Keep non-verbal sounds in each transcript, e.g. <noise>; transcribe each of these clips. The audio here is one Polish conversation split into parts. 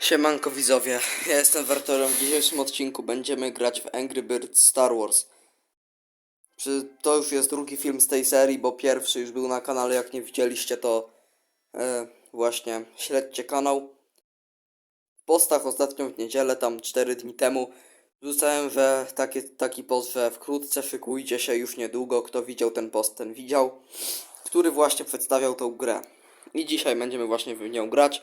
Siemanko widzowie, ja jestem Wertorem. W dzisiejszym odcinku będziemy grać w Angry Birds Star Wars. Przy- To już jest drugi film z tej serii, bo pierwszy już był na kanale, jak nie widzieliście to e, właśnie śledźcie kanał. W postach ostatnio w niedzielę, tam 4 dni temu, wrzucałem że takie, taki post, że wkrótce szykujcie się już niedługo, kto widział ten post, ten widział, który właśnie przedstawiał tą grę. I dzisiaj będziemy właśnie w nią grać.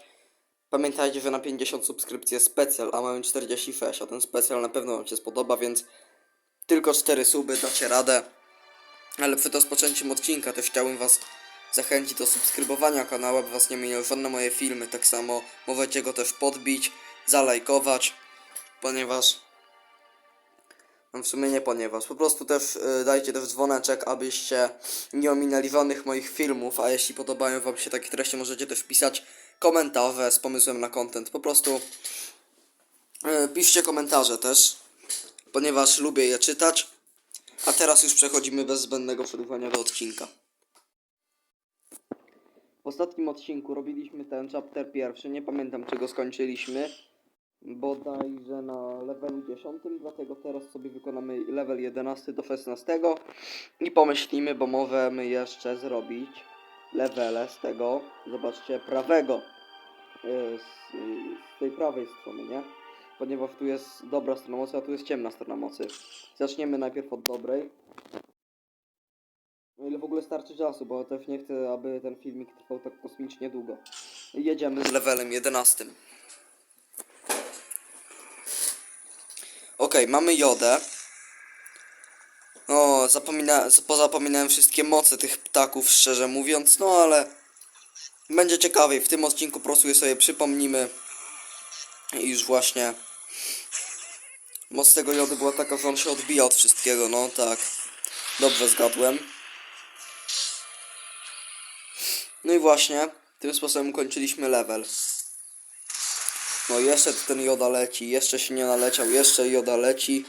Pamiętajcie, że na 50 subskrypcji jest specjal, a mamy 46, a ten specjal na pewno Wam się spodoba, więc tylko 4 suby dacie radę. Ale przed rozpoczęciem odcinka też chciałbym Was zachęcić do subskrybowania kanału, aby Was nie minęły żadne moje filmy. Tak samo możecie go też podbić, zalajkować, ponieważ no w sumie nie ponieważ. Po prostu też y, dajcie też dzwoneczek, abyście nie ominęli żadnych moich filmów, a jeśli podobają wam się takie treści, możecie też pisać komentarze z pomysłem na content. Po prostu y, piszcie komentarze też, ponieważ lubię je czytać. A teraz już przechodzimy bez zbędnego przedłużania do odcinka. W ostatnim odcinku robiliśmy ten chapter pierwszy, nie pamiętam czy go skończyliśmy bodajże na levelu 10, dlatego teraz sobie wykonamy level 11 do 16 i pomyślimy, bo możemy jeszcze zrobić levele z tego, zobaczcie, prawego, z, y, z tej prawej strony, nie? Ponieważ tu jest dobra strona mocy, a tu jest ciemna strona mocy. Zaczniemy najpierw od dobrej. O ile w ogóle starczy czasu, bo też nie chcę, aby ten filmik trwał tak kosmicznie długo. Jedziemy z levelem 11. Okej, mamy jodę. O, zapomina, pozapominałem wszystkie moce tych ptaków, szczerze mówiąc, no ale będzie ciekawiej. W tym odcinku je sobie przypomnimy. I już właśnie moc tego jody była taka, że on się odbija od wszystkiego, no tak. Dobrze zgadłem. No i właśnie, tym sposobem ukończyliśmy level. No jeszcze ten joda leci, jeszcze się nie naleciał, jeszcze joda leci.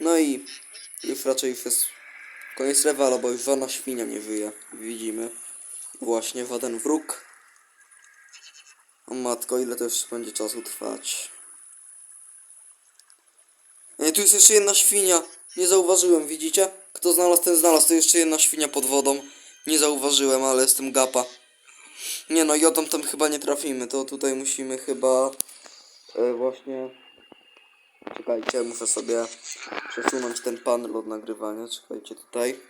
No i już raczej jest koniec levela, bo już żadna świnia nie wyje. Widzimy. Właśnie żaden wróg. O matko, ile to jeszcze będzie czasu trwać? Nie, tu jest jeszcze jedna świnia. Nie zauważyłem, widzicie? Kto znalazł, ten znalazł. To jeszcze jedna świnia pod wodą. Nie zauważyłem, ale jestem gapa. Nie no, jodą tam chyba nie trafimy, to tutaj musimy chyba e, właśnie... Czekajcie, muszę sobie przesunąć ten panel od nagrywania, czekajcie tutaj.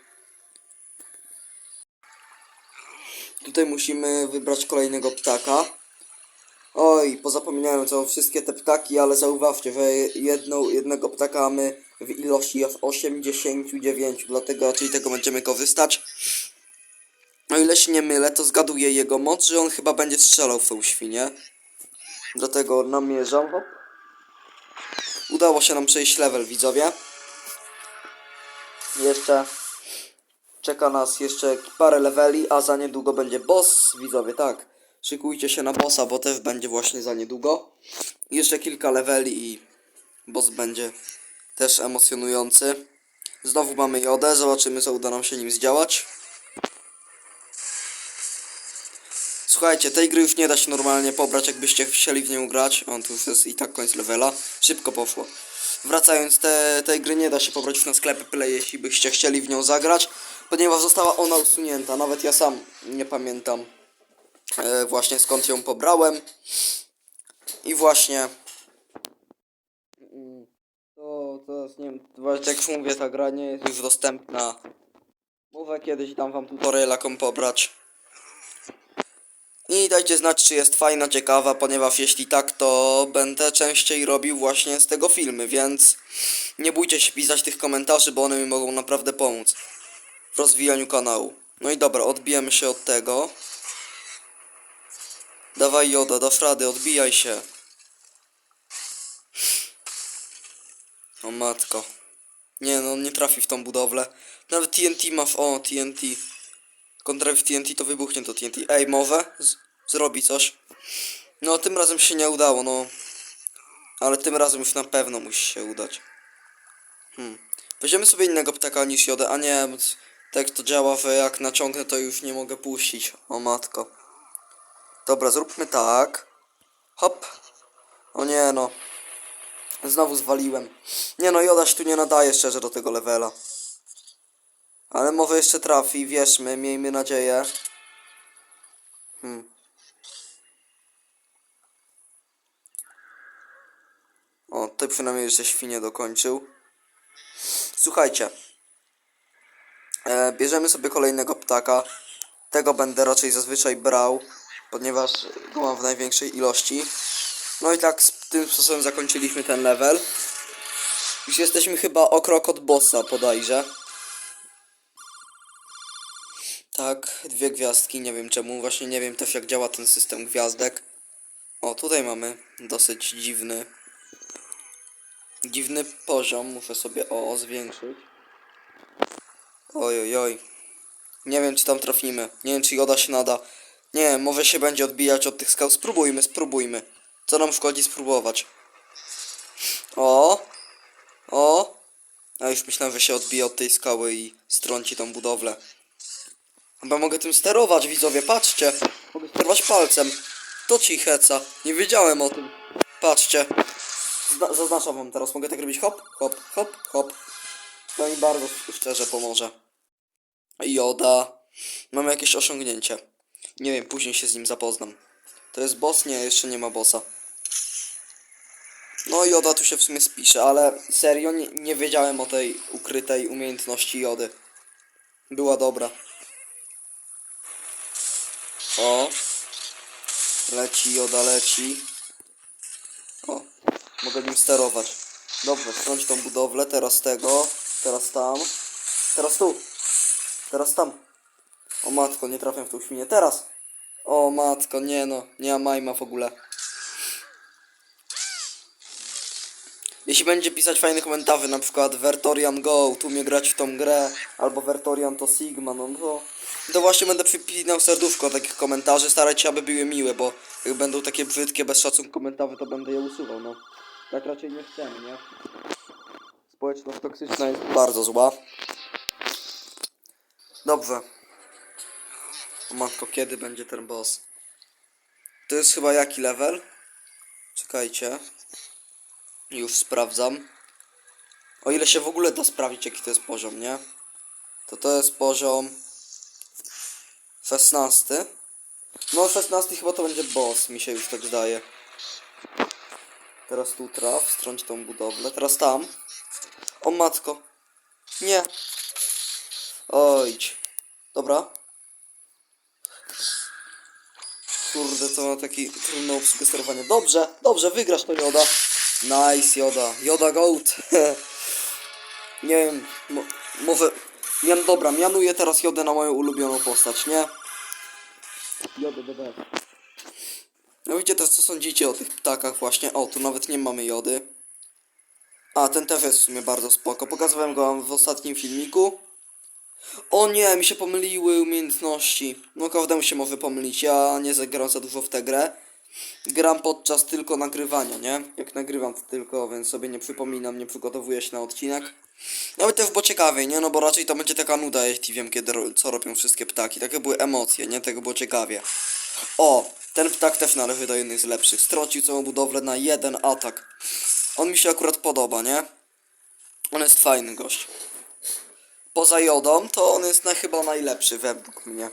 Tutaj musimy wybrać kolejnego ptaka. Oj, pozapominałem co wszystkie te ptaki, ale zauważcie, że jedną, jednego ptaka mamy w ilości aż 89, dlatego raczej tego będziemy korzystać. O ile się nie mylę, to zgaduję jego moc, że on chyba będzie strzelał w tą świnię. Dlatego namierzam. Hop. Udało się nam przejść level, widzowie. Jeszcze czeka nas jeszcze parę leveli, a za niedługo będzie boss, widzowie, tak. Szykujcie się na bossa, bo też będzie właśnie za niedługo. Jeszcze kilka leveli i boss będzie też emocjonujący. Znowu mamy jodę, zobaczymy co uda nam się nim zdziałać. Słuchajcie, tej gry już nie da się normalnie pobrać, jakbyście chcieli w nią grać. On tu jest i tak koniec levela. Szybko poszło. Wracając, te, tej gry nie da się pobrać na sklepy Play, jeśli byście chcieli w nią zagrać, ponieważ została ona usunięta. Nawet ja sam nie pamiętam e, właśnie skąd ją pobrałem. I właśnie... To, to jest, nie wiem, jak mówię, ta gra nie jest już dostępna. Może kiedyś dam wam tutorial, jaką pobrać. I dajcie znać, czy jest fajna, ciekawa, ponieważ jeśli tak, to będę częściej robił właśnie z tego filmy, więc nie bójcie się pisać tych komentarzy, bo one mi mogą naprawdę pomóc w rozwijaniu kanału. No i dobra, odbijemy się od tego. Dawaj Joda, dasz rady, odbijaj się. O matko. Nie no, on nie trafi w tą budowlę. Nawet TNT ma w... O, TNT. Kontra w TNT to wybuchnie to TNT. Ej? Z zrobi coś. No, tym razem się nie udało, no. Ale tym razem już na pewno musi się udać. Hmm. Weźmiemy sobie innego ptaka niż jodę, a nie, tak to działa, że jak naciągnę to już nie mogę puścić. O matko. Dobra, zróbmy tak. Hop. O nie no. Znowu zwaliłem. Nie no, Joda się tu nie nadaje szczerze do tego levela. Ale może jeszcze trafi, wierzmy, miejmy nadzieję. Hmm. O, tutaj przynajmniej jeszcze świnie dokończył. Słuchajcie. E, bierzemy sobie kolejnego ptaka. Tego będę raczej zazwyczaj brał, ponieważ go mam w największej ilości. No i tak z tym sposobem zakończyliśmy ten level. Już jesteśmy chyba o krok od bossa bodajże. Tak, dwie gwiazdki, nie wiem czemu, właśnie nie wiem też jak działa ten system gwiazdek. O, tutaj mamy dosyć dziwny, dziwny poziom, muszę sobie o, zwiększyć. Oj, oj, oj. Nie wiem czy tam trafimy, nie wiem czy Joda się nada. Nie może się będzie odbijać od tych skał, spróbujmy, spróbujmy. Co nam szkodzi spróbować? O! O! A już myślałem, że się odbije od tej skały i strąci tą budowlę. Chyba mogę tym sterować, widzowie, patrzcie. Mogę sterować palcem. To ci heca. Nie wiedziałem o tym. Patrzcie. Zna zaznaczam wam teraz, mogę tak robić hop, hop, hop, hop. To mi bardzo szczerze pomoże. Joda. Mamy jakieś osiągnięcie. Nie wiem, później się z nim zapoznam. To jest boss? Nie, jeszcze nie ma bossa. No Joda tu się w sumie spisze, ale serio nie, nie wiedziałem o tej ukrytej umiejętności Jody. Była dobra. O. Leci Joda, leci. O. Mogę nim sterować. Dobrze, strąć tą budowlę, teraz tego, teraz tam, teraz tu, teraz tam. O matko, nie trafiam w tą świnię, teraz. O matko, nie no, nie ma majma w ogóle. Jeśli będzie pisać fajne komentarze, na przykład Vertorian Go, tu mnie grać w tą grę, albo Vertorian to Sigma, no to, to właśnie będę przypinał serduszko takich komentarzy, starać się, aby były miłe, bo jak będą takie brzydkie, bez szacunku komentarze, to będę je usuwał, no. Tak raczej nie chcemy, nie? Społeczność toksyczna jest bardzo zła. Dobrze. O matko, kiedy będzie ten boss? To jest chyba jaki level? Czekajcie. Już sprawdzam. O ile się w ogóle da sprawdzić, jaki to jest poziom, nie? To to jest poziom 16. No 16 chyba to będzie boss, mi się już tak zdaje. Teraz tu traf, strąć tą budowlę. Teraz tam. O matko. Nie. Ojdź. Dobra. Kurde, to ma taki trudny obsługę sterowania. Dobrze, dobrze, wygrasz to Joda. Nice, Joda. Joda Goat. <laughs> nie wiem, mo może... Mian, dobra, mianuję teraz Jodę na moją ulubioną postać, nie? Jodę DD. No wiecie teraz co sądzicie o tych ptakach właśnie. O, tu nawet nie mamy Jody. A, ten też jest w sumie bardzo spoko. Pokazywałem go wam w ostatnim filmiku. O nie, mi się pomyliły umiejętności. No każdemu się może pomylić. Ja nie zagram za dużo w tę grę. Gram podczas tylko nagrywania, nie? Jak nagrywam tylko, więc sobie nie przypominam, nie przygotowuję się na odcinek. Nawet też było ciekawie, nie? No bo raczej to będzie taka nuda, jeśli wiem kiedy, co robią wszystkie ptaki. Takie były emocje, nie? Tego było ciekawie. O, ten ptak też należy do jednych z lepszych. Strącił całą budowlę na jeden atak. On mi się akurat podoba, nie? On jest fajny gość. Poza jodą, to on jest na, chyba najlepszy według mnie.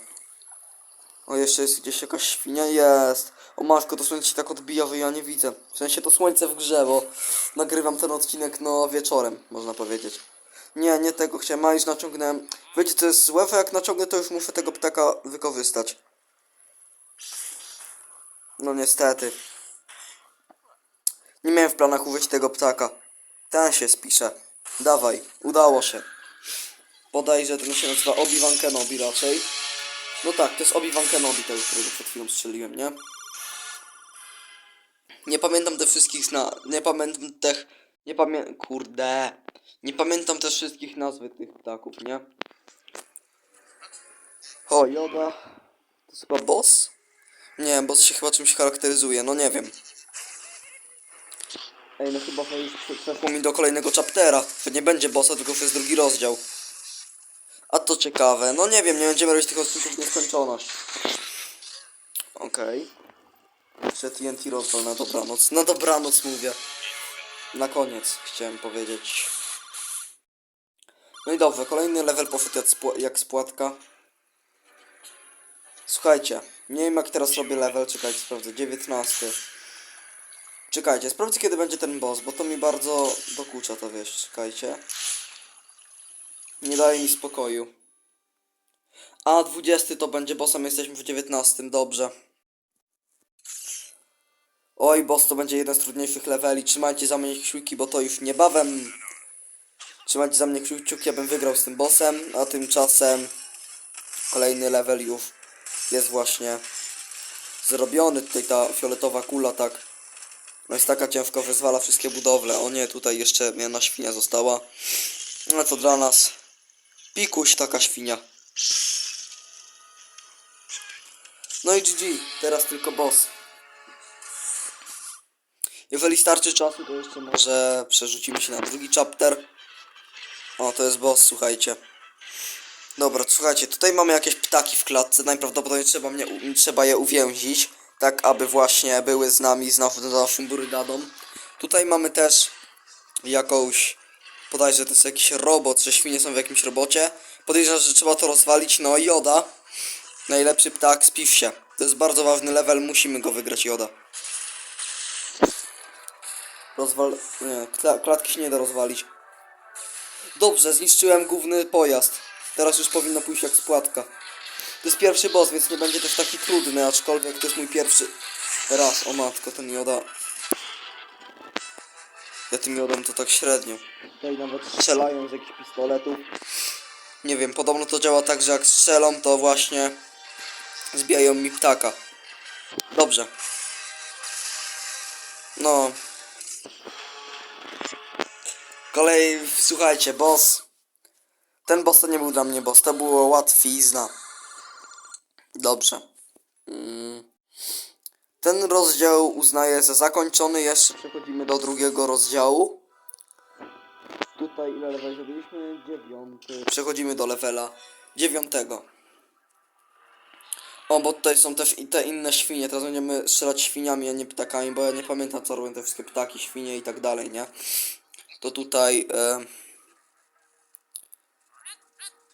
O, jeszcze jest gdzieś jakaś świnia? Jest. O matko, to słońce się tak odbija, że ja nie widzę. W sensie to słońce w grze, bo nagrywam ten odcinek no wieczorem, można powiedzieć. Nie, nie tego chciałem, a już naciągnąłem. Wiecie co jest złe, że jak naciągnę to już muszę tego ptaka wykorzystać. No niestety. Nie miałem w planach użyć tego ptaka. Ten się spisze. Dawaj, udało się. Podajże ten się nazywa Obi-Wan Kenobi raczej. No tak, to jest Obi-Wan Kenobi, ten, którego przed chwilą strzeliłem, nie? Nie pamiętam tych wszystkich zna... Nie pamiętam tych... Nie pamiętam... Kurde... Nie pamiętam też wszystkich nazwy tych ptaków, nie? O, Joda... To jest chyba boss? Nie, boss się chyba czymś charakteryzuje, no nie wiem. Ej, no chyba to już przeszło mi do kolejnego chaptera. To nie będzie bossa, tylko już jest drugi rozdział. A to ciekawe. No nie wiem, nie będziemy robić tych odcinków w nieskończoność. Okej. Okej. Jeszcze TNT rozwal na dobranoc. Na dobranoc mówię. Na koniec chciałem powiedzieć. No i dobrze, kolejny level poszedł jak, spła- jak spłatka. Słuchajcie, nie wiem jak teraz robię level, czekajcie, sprawdzę, 19. Czekajcie, sprawdzę kiedy będzie ten boss, bo to mi bardzo dokucza to wiesz, czekajcie. Nie daje mi spokoju. A 20 to będzie bossem, jesteśmy w 19, dobrze. Oj, boss to będzie jeden z trudniejszych leveli. Trzymajcie za mnie kciuki, bo to już niebawem. Trzymajcie za mnie kciuki, abym wygrał z tym bossem, a tymczasem kolejny level już jest właśnie zrobiony. Tutaj ta fioletowa kula tak no jest taka ciężko, że zwala wszystkie budowle. O nie, tutaj jeszcze jedna świnia została. No to dla nas pikuś taka świnia. No i GG, teraz tylko boss. Jeżeli starczy czasu, to jeszcze może przerzucimy się na drugi chapter. O, to jest boss, słuchajcie. Dobra, słuchajcie, tutaj mamy jakieś ptaki w klatce. Najprawdopodobniej trzeba, mnie, trzeba je uwięzić, tak aby właśnie były z nami, z nas- z naszym burygadą. Tutaj mamy też jakąś, podajże to jest jakiś robot, że świnie są w jakimś robocie. Podejrzewam, że trzeba to rozwalić, no i Joda. Najlepszy ptak, spiw się. To jest bardzo ważny level, musimy go wygrać, Joda. Rozwal... Nie, kla klatki się nie da rozwalić. Dobrze, zniszczyłem główny pojazd. Teraz już powinno pójść jak spłatka. To jest pierwszy boss, więc nie będzie też taki trudny, aczkolwiek to jest mój pierwszy raz. O matko, ten joda. Ja tym jodem to tak średnio. Tutaj nawet strzelają z jakichś pistoletów. Nie wiem, podobno to działa tak, że jak strzelą, to właśnie zbijają mi ptaka. Dobrze. No. Kolej, słuchajcie, boss. Ten boss to nie był dla mnie boss, to było łatwizna. Dobrze. Mm. Ten rozdział uznaję za zakończony. Jeszcze przechodzimy do drugiego rozdziału. Tutaj ile level zrobiliśmy? Dziewiąty. Przechodzimy do levela dziewiątego. O, bo tutaj są też i te inne świnie. Teraz będziemy strzelać świniami, a nie ptakami, bo ja nie pamiętam co robią te wszystkie ptaki, świnie i tak dalej, nie? To tutaj... E...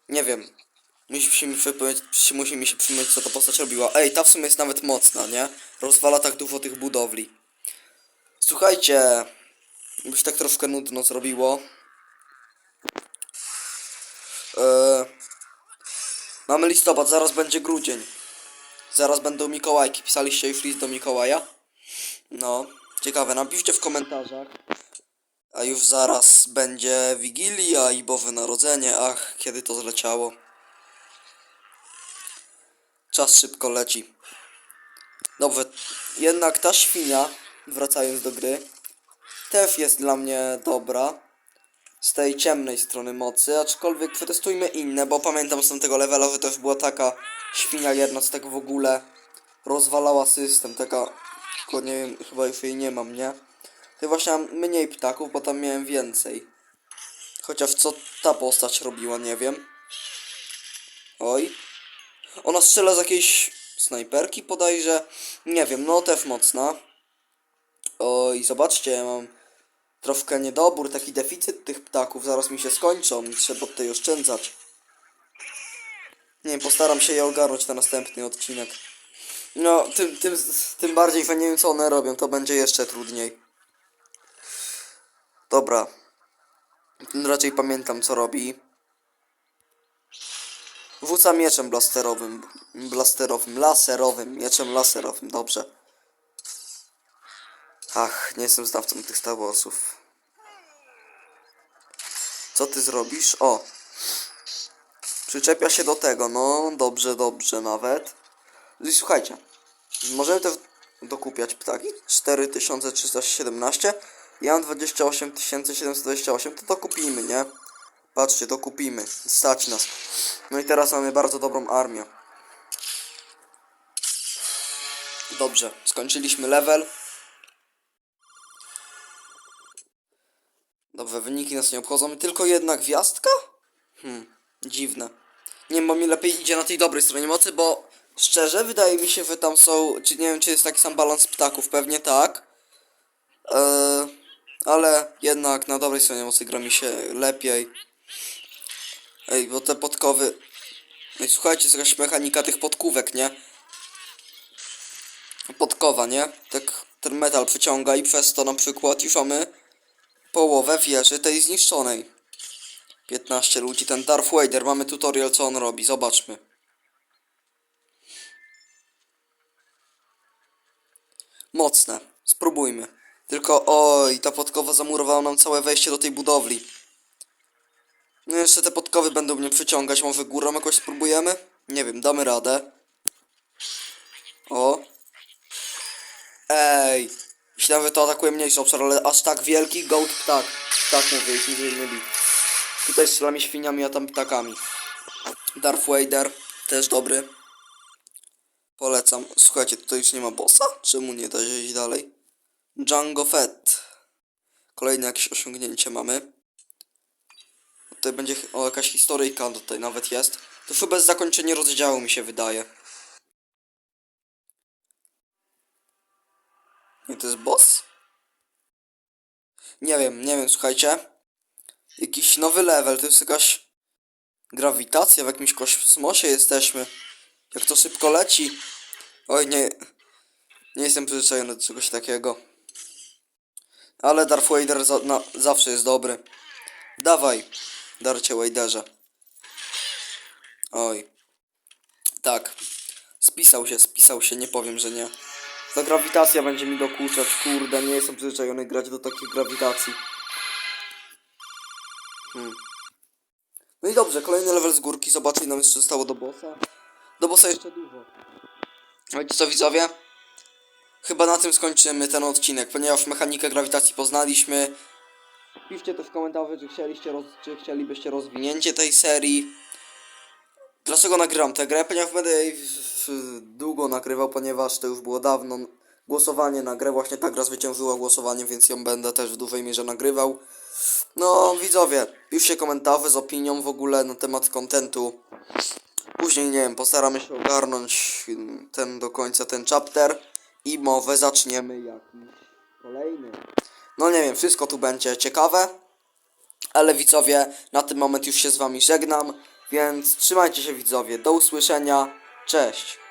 Nie wiem. Musi mi, przypomnieć, przy- musi mi się przypomnieć, co ta postać robiła. Ej, ta w sumie jest nawet mocna, nie? Rozwala tak dużo tych budowli. Słuchajcie, by się tak troszkę nudno zrobiło. Eee, mamy listopad, zaraz będzie grudzień. Zaraz będą Mikołajki. Pisaliście już list do Mikołaja? No, ciekawe, napiszcie w komentarzach. A już zaraz będzie Wigilia i Boże Narodzenie. Ach, kiedy to zleciało. Czas szybko leci. Dobrze, jednak ta świnia, wracając do gry, też jest dla mnie dobra. Z tej ciemnej strony mocy, aczkolwiek przetestujmy inne, bo pamiętam z tamtego levela, że też była taka świnia jedna, co tak w ogóle rozwalała system, taka, tylko nie wiem, chyba już jej nie mam, nie? To właśnie mam mniej ptaków, bo tam miałem więcej. Chociaż co ta postać robiła, nie wiem. Oj. Ona strzela z jakiejś snajperki podajże. Nie wiem, no też mocna. Oj, zobaczcie, mam troszkę niedobór, taki deficyt tych ptaków. Zaraz mi się skończą trzeba tutaj oszczędzać. Nie wiem, postaram się je ogarnąć na następny odcinek. No, tym, tym, tym bardziej, że nie wiem co one robią, to będzie jeszcze trudniej. Dobra. Raczej pamiętam co robi. Rzuca mieczem blasterowym. Blasterowym, laserowym. Mieczem laserowym, dobrze. Ach, nie jestem znawcą tych Star. Co ty zrobisz? O. Przyczepia się do tego, no dobrze, dobrze nawet. I słuchajcie, możemy też dokupiać ptaki. 4317. Ja mam 28 728, to to kupimy, nie? Patrzcie, to kupimy. Stać nas. No i teraz mamy bardzo dobrą armię. Dobrze, skończyliśmy level. Dobrze, wyniki nas nie obchodzą. Tylko jedna gwiazdka? Hmm, dziwne. Nie wiem, bo mi lepiej idzie na tej dobrej stronie mocy, bo Szczerze, wydaje mi się, że tam są, czy nie wiem, czy jest taki sam balans ptaków, pewnie tak. Eee, ale jednak na dobrej stronie mocy gra mi się lepiej. Ej, bo te podkowy... Ej, słuchajcie, jakaś mechanika tych podkówek, nie? Podkowa, nie? Tak ten metal przeciąga i przez to na przykład już mamy połowę wieży tej zniszczonej. 15 ludzi, ten Darth Vader, mamy tutorial co on robi, zobaczmy. Mocne, spróbujmy. Tylko oj, ta podkowa zamurowała nam całe wejście do tej budowli. No jeszcze te podkowy będą mnie przyciągać, może górą jakoś spróbujemy? Nie wiem, damy radę. O. Ej. Myślałem, że to atakuje mniejszy obszar, ale aż tak wielki goat ptak. Tak mówię, jeśli nie myli. Tutaj strzelamy świniami, a tam ptakami. Darth Vader, też dobry. Polecam. Słuchajcie, tutaj już nie ma bossa? Czemu nie da się iść dalej? Django Fett. Kolejne jakieś osiągnięcie mamy. Tutaj będzie o jakaś historyjka tutaj nawet jest. To chyba bez zakończenia rozdziału mi się wydaje. Nie, to jest boss? Nie wiem, nie wiem, słuchajcie. Jakiś nowy level, to jest jakaś grawitacja w jakimś kosmosie jesteśmy. Jak to szybko leci. Oj, nie. Nie jestem przyzwyczajony do czegoś takiego. Ale Darth Vader za, na, zawsze jest dobry. Dawaj, Darcie Vaderze. Oj. Tak. Spisał się, spisał się, nie powiem, że nie. Ta grawitacja będzie mi dokuczać, kurde, nie jestem przyzwyczajony grać do takich grawitacji. Hmm. No i dobrze, kolejny level z górki, zobaczcie, nam jeszcze zostało do bossa. Do bossa jeszcze dużo. Wiecie co widzowie? Chyba na tym skończymy ten odcinek, ponieważ mechanikę grawitacji poznaliśmy. Piszcie też w komentarzu, czy, chcieliście roz, czy chcielibyście rozwinięcie tej serii. Dlaczego nagrywam tę grę? Ponieważ będę jej długo nagrywał, ponieważ to już było dawno głosowanie na grę. Właśnie ta gra zwyciężyła głosowanie, więc ją będę też w dużej mierze nagrywał. No, widzowie, piszcie komentarze z opinią w ogóle na temat kontentu. Później, nie wiem, postaramy się ogarnąć mm, ten do końca ten chapter i mowę zaczniemy jakiś kolejny. No nie wiem, wszystko tu będzie ciekawe, ale widzowie, na ten moment już się z wami żegnam, więc trzymajcie się widzowie, do usłyszenia, cześć!